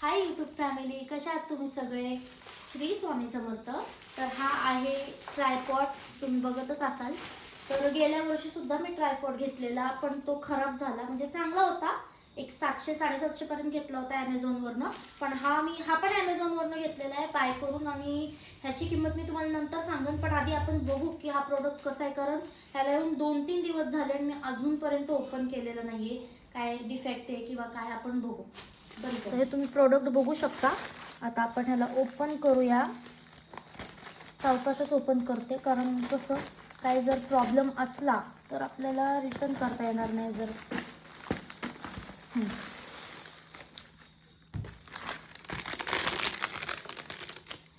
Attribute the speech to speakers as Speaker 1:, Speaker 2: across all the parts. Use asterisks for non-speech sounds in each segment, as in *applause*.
Speaker 1: Hi YouTube family कशा आहात तुम्ही सगळे? श्री स्वामी समर्थ. तर हा आहे ट्रायपॉड तुम्ही बघतच असाल. तर गेल्या वर्षीसुद्धा मी ट्रायपॉड घेतलेला पण तो खराब झाला. म्हणजे चांगला होता. एक सातशे साडेसातशेपर्यंत घेतला होता ॲमेझॉनवरनं पण हा मी हा पण ॲमेझॉनवरनं घेतलेला आहे. बाय करून आणि ह्याची किंमत मी तुम्हाला नंतर सांगेन. पण आधी आपण बघू की हा प्रोडक्ट कसा आहे. कारण ह्याला येऊन दोन तीन दिवस झाले आणि मी अजूनपर्यंत ओपन केलेलं नाही आहे काय डिफेक्ट आहे किंवा काय आपण बघू. तर हे तुम्ही प्रोडक्ट बघू शकता. आता आपण ह्याला ओपन करूया. सावकाशच ओपन करते कारण कसं काही जर प्रॉब्लेम असला तर आपल्याला रिटर्न करता येणार नाही जर.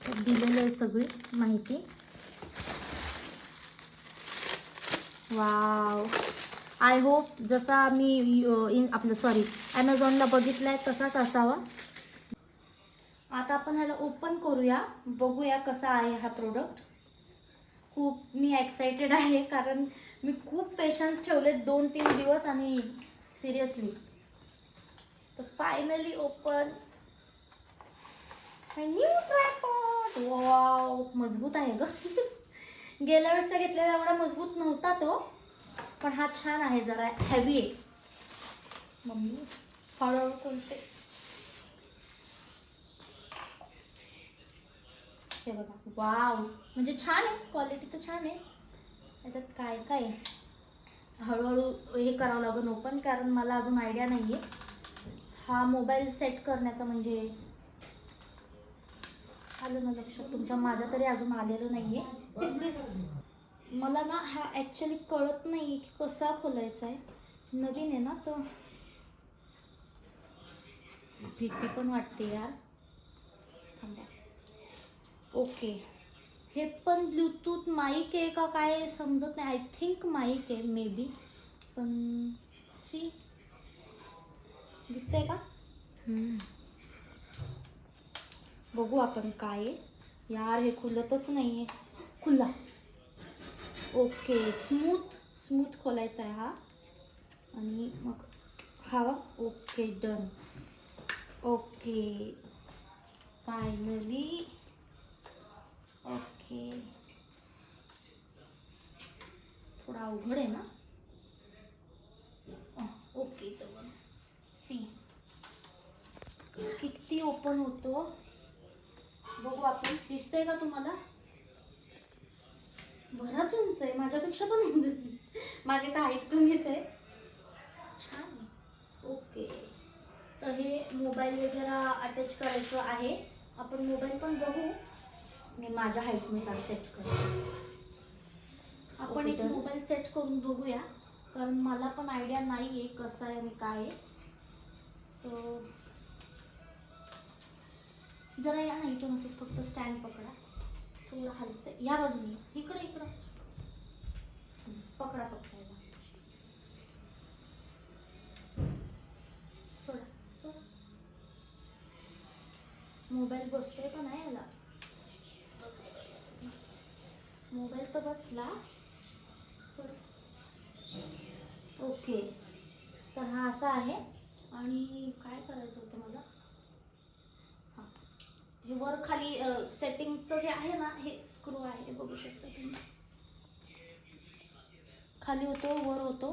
Speaker 1: दिलेली दिलेलं आहे सगळी माहिती. वाव. आय होप जसा मी इन आपलं सॉरी ॲमेझॉनला बघितला आहे तसाच असावा. आता आपण ह्याला ओपन करूया. बघूया कसा आहे हा प्रोडक्ट खूप मी एक्सायटेड आहे कारण मी खूप पेशन्स ठेवले दोन तीन दिवस आणि सिरियसली तर finally open new tripod wow मजबूत आहे ग. *laughs* गेल्या वेळेसचा घेतलेला एवढा मजबूत नव्हता तो. पण हा छान आहे जरा हेवी आहे. मम्मी हळूहळू खोलते हे बघा वाव म्हणजे छान आहे क्वालिटी तर छान आहे. याच्यात काय काय? हळूहळू हे करावं लागेल ओपन कारण मला अजून आयडिया नाही आहे हा मोबाईल सेट करण्याचा म्हणजे आलं ना लक्षात? तुमच्या माझ्या तरी अजून आलेलं नाही आहे मला ना हा ॲक्च्युली कळत नाही की कसा खोलायचा आहे. नवीन आहे ना तर भीती पण वाटते यार. थांबा. ओके. हे पण ब्लूटूथ माईक आहे का काय समजत नाही. आय थिंक माईक आहे मे बी पण सी दिसतंय का? बघू आपण काय आहे. यार हे खुलतच नाही आहे खुल्ला ओके स्मूथ स्मूथ खोलायचा आहे हा. आणि मग हा okay done. Okay finally okay. थोडा अवघड आहे ना? ओके तर सी. किती ओपन होतो? बघू आपण. दिसतंय का तुम्हाला? बराच उंच आहे माझ्यापेक्षा पण उंच. माझी तर हाईट कमीच आहे. छान. ओके. तर हे मोबाईल वगैरे अटॅच करायचं आहे. आपण मोबाईल पण बघू. मी माझ्या हाईटनुसार सेट करते. आपण एक मोबाईल सेट करून बघूया. कारण मला पण आयडिया नाही आहे कसं आहे आणि काय आहे. सो जरा या नाही इथून असंच फक्त स्टँड पकडा. थोडं हलत या बाजूने. इकडे इकडं. इकडं पकडा फक्त याला सोडा सोडा. मोबाईल बसतोय का नाही याला? मोबाईल तर बसला. सोड. ओके. तर हा असा आहे. आणि काय करायचं होतं मला? हे वर खाली सेटिंगचं जे आहे ना हे स्क्रू आहे हे बघू शकता तुम्ही. खाली होतो वर होतो.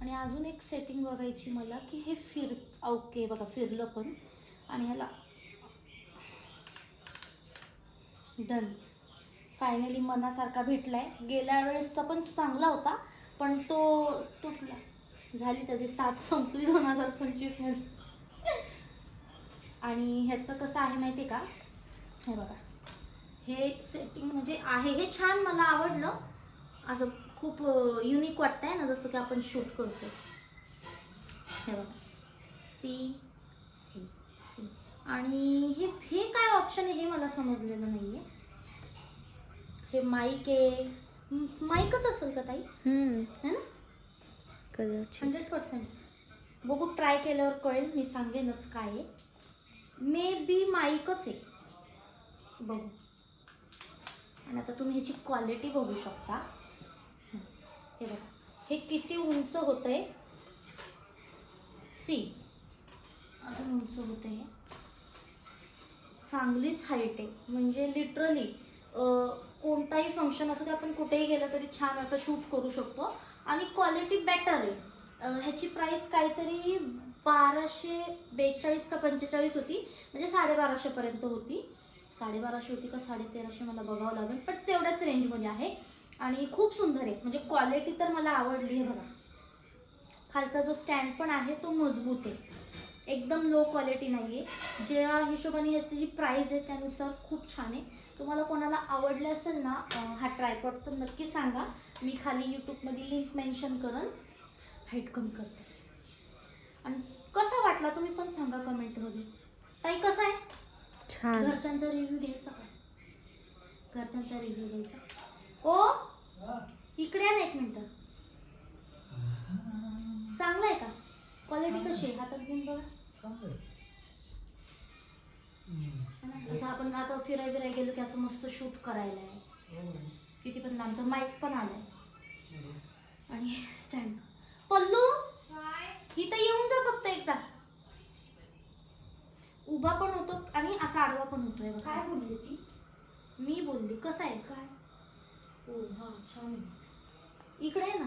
Speaker 1: आणि अजून एक सेटिंग बघायची मला की हे फिर ओके बघा फिरलं पण. आणि ह्याला डन फायनली मनासारखा भेटलाय. गेल्या वेळेसचा पण चांगला होता पण तो तुटला. झाली त्याची साथ संपली दोन हजार पंचवीसमध्ये. आणि ह्याचं कसं आहे माहिती आहे का? हे बघा. हे सेटिंग म्हणजे आहे. हे छान मला आवडलं. असं खूप युनिक वाटतंय ना जसं की आपण शूट करतो हे बघा. सी सी सी आणि हे हे काय ऑप्शन आहे हे मला समजलेलं नाही आहे हे माईक आहे. माईकच असेल का ताई? है ना? हंड्रेड पर्सेंट बघू ट्राय केल्यावर कळेल. मी सांगेनच काय आहे. मे बी माईकच आहे. बघू. आणि आता तुम्ही ह्याची क्वालिटी बघू शकता. हे बघा. हे किती उंच होतंय? सी. अजून उंच होतं हे चांगलीच हाईट आहे. म्हणजे लिटरली कोणताही फंक्शन असू दे आपण कुठेही गेलं तरी छान असं शूट करू शकतो. आणि क्वालिटी बेटर आहे. ह्याची प्राईस काहीतरी बाराशे बेचाळीस का पंचेचाळीस होती. म्हणजे साडेबाराशेपर्यंत होती. साडेबाराशे होती का साडे तेराशे मला बघावं लागेल. पण तेवढ्याच रेंजमध्ये आहे. आणि खूप सुंदर आहे. म्हणजे क्वालिटी तर मला आवडली आहे बघा. खालचा जो स्टँड पण आहे तो मजबूत आहे. एकदम लो क्वालिटी नाही आहे ज्या हिशोबाने ह्याची जी प्राईज आहे त्यानुसार खूप छान आहे. तुम्हाला कोणाला आवडले असेल ना हा ट्रायपॉड तर नक्की सांगा. मी खाली यूट्यूबमध्ये लिंक मेन्शन करेन. हाईट कमी करते. आणि कसा वाटला तुम्ही पण सांगा कमेंटमध्ये. ताई कसा आहे?
Speaker 2: छान.
Speaker 1: घरच्यांचा रिव्ह्यू घ्यायचा का? घरच्यांचा रिव्ह्यू घ्यायचा. ओ इकडे ना एक मिनिट. चांगला आहे का? क्वालिटी कशी आहे? हातात घेऊन बघा. जसं आपण आता फिराय फिराय गेलो की असं मस्त शूट करायला आहे. किती पण लांबचा माईक पण आलाय. आणि स्टँड पल्लू! इथं येऊन जा फक्त एकदा. उभा पण होतो आणि असा आडवा पण होतोय बघा.
Speaker 3: काय बोलली ती?
Speaker 1: मी बोलली कसं आहे?
Speaker 3: काय? ओ हा छान
Speaker 1: इकडे आहे ना.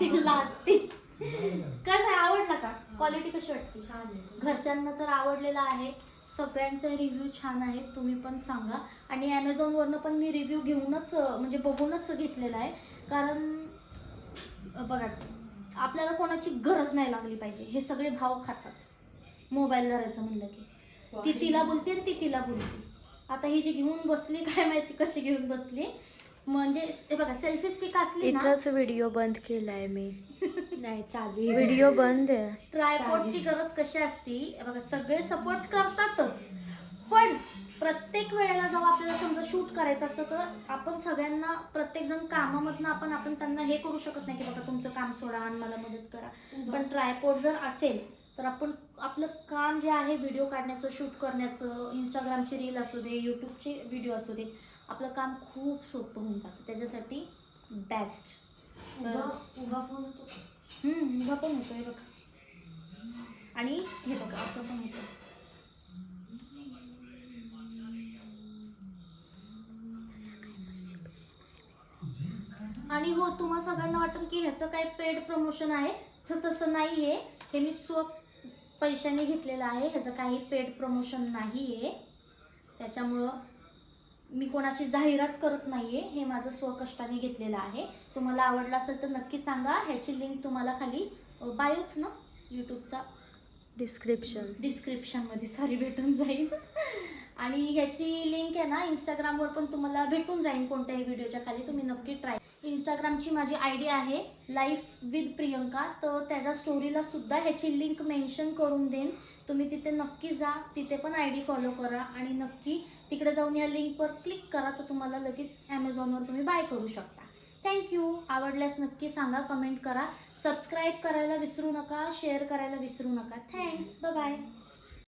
Speaker 1: ती लाजते. कसं आहे? आवडला का? क्वालिटी कशी वाटते?
Speaker 3: छान आहे.
Speaker 1: घरच्यांना तर आवडलेला आहे. सगळ्यांचे रिव्ह्यू छान आहेत तुम्ही पण सांगा. आणि ॲमेझॉनवरनं पण मी रिव्ह्यू घेऊनच अं, म्हणजे बघूनच घेतलेला आहे. कारण बघा आपल्याला कोणाची गरज नाही लागली पाहिजे. हे सगळे भाव खातात. मोबाईल धरायचं म्हणलं की. ती तिला बोलते आणि ती तिला बोलते. आता ही जी घेऊन बसली काय माहिती कशी घेऊन बसली? म्हणजे हे बघा सेल्फी स्टिक असली ना
Speaker 2: इथंच व्हिडिओ बंद केलाय मी. *laughs*
Speaker 3: नाही चालू
Speaker 2: व्हिडिओ बंद आहे.
Speaker 1: ट्रायपॉडची गरज कशी असती? बघा सगळे सपोर्ट करतातच. पण प्रत्येक वेळेला जेव्हा आपल्याला समजा शूट करायचं असतं तर आपण सगळ्यांना प्रत्येक जण कामामधनं आपण आपण त्यांना हे करू शकत नाही की बाबा तुमचं काम सोडा आणि मला मदत करा. पण ट्रायपॉड जर असेल तर आपण आपलं काम जे आहे व्हिडिओ काढण्याचं शूट करण्याचं इंस्टाग्रामची रील असू दे यूट्यूबचे व्हिडिओ असू दे आपलं काम खूप सोपं होऊन जातं. त्याच्यासाठी बेस्ट
Speaker 3: उभा उभा फोन होतो
Speaker 1: उभा पण होतोय बघा. आणि हे बघा असं पण होतं आणि हो तुम्हा सगळ्यांना वाटेल की ह्याचं काय पेड प्रमोशन आहे? तर तसं नाही आहे हे मी स्व पैशाने घेतलेलं आहे. ह्याचं काही पेड प्रमोशन नाही आहे त्याच्यामुळं मी कोणाची जाहिरात करत नाही आहे हे माझं स्वकष्टाने घेतलेलं आहे. तुम्हाला आवडलं असेल तर नक्की सांगा. ह्याची लिंक तुम्हाला खाली बायोच ना? यूट्यूबचा
Speaker 2: डिस्क्रिप्शन
Speaker 1: डिस्क्रिप्शनमध्ये सॉरी भेटून जाईल. आणि ह्याची लिंक आहे ना इंस्टाग्रामवर पण तुम्हाला भेटून जाईल कोणत्याही व्हिडिओच्या खाली. तुम्ही नक्की ट्राय इंस्टाग्रामची माझी आय डी आहे लाईफ विथ प्रियंका तर त्याच्या स्टोरीला सुद्धा ह्याची लिंक मेन्शन करून देईन. तुम्ही तिथे नक्की जा तिथे पण आय डी फॉलो करा आणि नक्की तिकडे जाऊन या लिंकवर क्लिक करा तर तुम्हाला लगेच ॲमेझॉनवर तुम्ही बाय करू शकता. थँक्यू आवडल्यास नक्की सांगा कमेंट करा. सबस्क्राईब करायला विसरू नका शेअर करायला विसरू नका. Thanks bye